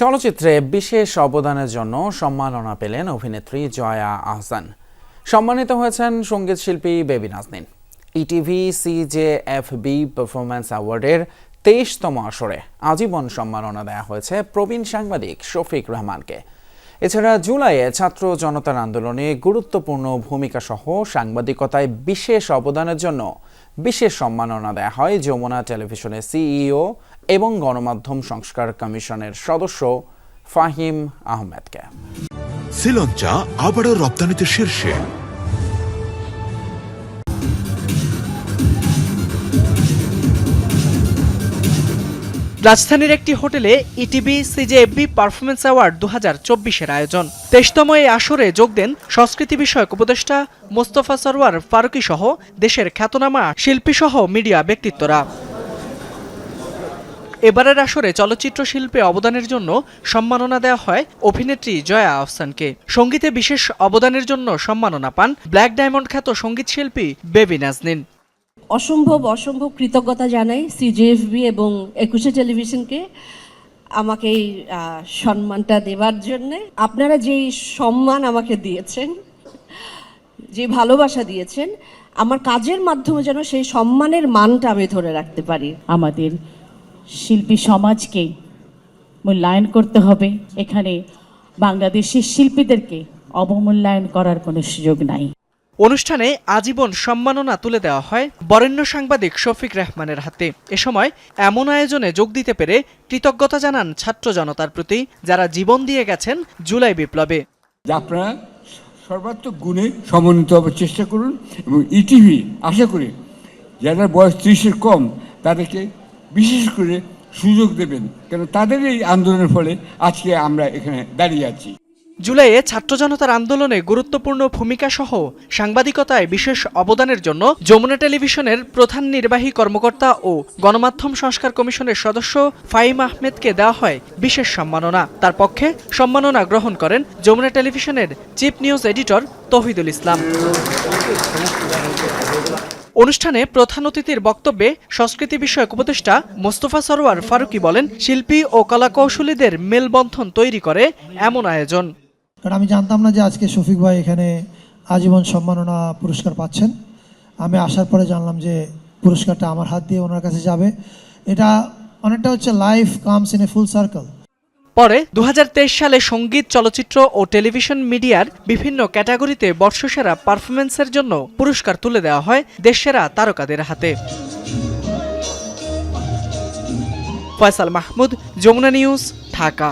চলচ্চিত্রে বিশেষ অবদানের জন্য সম্মাননা পেলেন অভিনেত্রী জয়া আহসান। সম্মানিত হয়েছেন সংগীত শিল্পী Baby Naznin. ETV CJFB performance অ্যাওয়ার্ডের তেইশতম আসরে আজীবন সম্মাননা দেওয়া হয়েছে প্রবীণ সাংবাদিক শফিক রহমানকে। এছাড়া জুলাইয়ে ছাত্র জনতার আন্দোলনে গুরুত্বপূর্ণ ভূমিকা সহ সাংবাদিকতায় বিশেষ অবদানের জন্য বিশেষ সম্মাননা দেয়া হয় যমুনা টেলিভিশনের সিইও এবং গণমাধ্যম সংস্কার কমিশনের সদস্য ফাহিম আহমেদকে। শ্রীলঞ্চা আবারও রপ্তানিতে শীর্ষে। রাজধানীর একটি হোটেলে ইটিভি সিজেএফবি পারফরমেন্স অ্যাওয়ার্ড দু হাজার চব্বিশের আয়োজন। তেইশতম এই আসরে যোগ দেন সংস্কৃতি বিষয়ক উপদেষ্টা মোস্তফা সরওয়ার ফারুকি সহ দেশের খ্যাতনামা শিল্পী সহ মিডিয়া ব্যক্তিত্বরা। এবারের আসরে চলচ্চিত্র শিল্পে অবদানের জন্য সম্মাননা দেওয়া হয় অভিনেত্রী জয়া আহসানকে। সঙ্গীতে বিশেষ অবদানের জন্য সম্মাননা পান ব্ল্যাক ডায়মন্ড খ্যাত সংগীত শিল্পী বেবি নাজনীন। অসম্ভব অসম্ভব কৃতজ্ঞতা জানাই সিজিএফবি এবং একুশে টেলিভিশনকে আমাকে এই সম্মানটা দেওয়ার জন্যে। আপনারা যেই সম্মান আমাকে দিয়েছেন, যে ভালোবাসা দিয়েছেন, আমার কাজের মাধ্যমে যেন সেই সম্মানের মানটা আমি ধরে রাখতে পারি। আমাদের শিল্পী সমাজকে মূল্যায়ন করতে হবে। এখানে বাংলাদেশের শিল্পীদেরকে অবমূল্যায়ন করার কোনো সুযোগ নাই। অনুষ্ঠানে আজীবন সম্মাননা তুলে দেওয়া হয় বরেণ্য সাংবাদিক শফিক রহমানের হাতে। এ সময় এমন আয়োজনে যোগ দিতে পেরে কৃতজ্ঞতা জানান ছাত্র জনতার প্রতি, যারা জীবন দিয়ে গেছেন জুলাই বিপ্লবে। আপনারা সর্বাত্মক গুণে সমন্বিত হবার চেষ্টা করুন এবং ইটিভি আশা করি যারা বয়স ত্রিশের কম, তাদেরকে বিশেষ করে সুযোগ দেবেন। কেন তাদের এই আন্দোলনের ফলে আজকে আমরা এখানে দাঁড়িয়ে আছি। জুলাইয়ে ছাত্র জনতার আন্দোলনে গুরুত্বপূর্ণ ভূমিকা সহ সাংবাদিকতায় বিশেষ অবদানের জন্য যমুনা টেলিভিশনের প্রধান নির্বাহী কর্মকর্তা ও গণমাধ্যম সংস্কার কমিশনের সদস্য ফাইম আহমেদকে দেওয়া হয় বিশেষ সম্মাননা। তার পক্ষে সম্মাননা গ্রহণ করেন যমুনা টেলিভিশনের chief news editor Tohidul Islam. অনুষ্ঠানে প্রধান অতিথির বক্তব্যে সংস্কৃতি বিষয়ক উপদেষ্টা মোস্তফা সরোয়ার ফারুকি বলেন, শিল্পী ও কলাকৌশলীদের মেলবন্ধন তৈরি করে এমন আয়োজন। কারণ আমি জানতাম না যে আজকে শফিক ভাই এখানে আজীবন সম্মাননা পুরস্কার পাচ্ছেন। আমি আসার পরে জানলাম যে পুরস্কারটা আমার হাত দিয়ে ওনার কাছে যাবে। এটা অনেকটা হচ্ছে life comes in a full circle পরে দু হাজার তেইশ সালে সংগীত, চলচ্চিত্র ও টেলিভিশন মিডিয়ার বিভিন্ন ক্যাটাগরিতে বর্ষসেরা পারফরমেন্সের জন্য পুরস্কার তুলে দেওয়া হয় দেশসেরা তারকাদের হাতে। ফয়সাল মাহমুদ, যমুনা নিউজ, ঢাকা।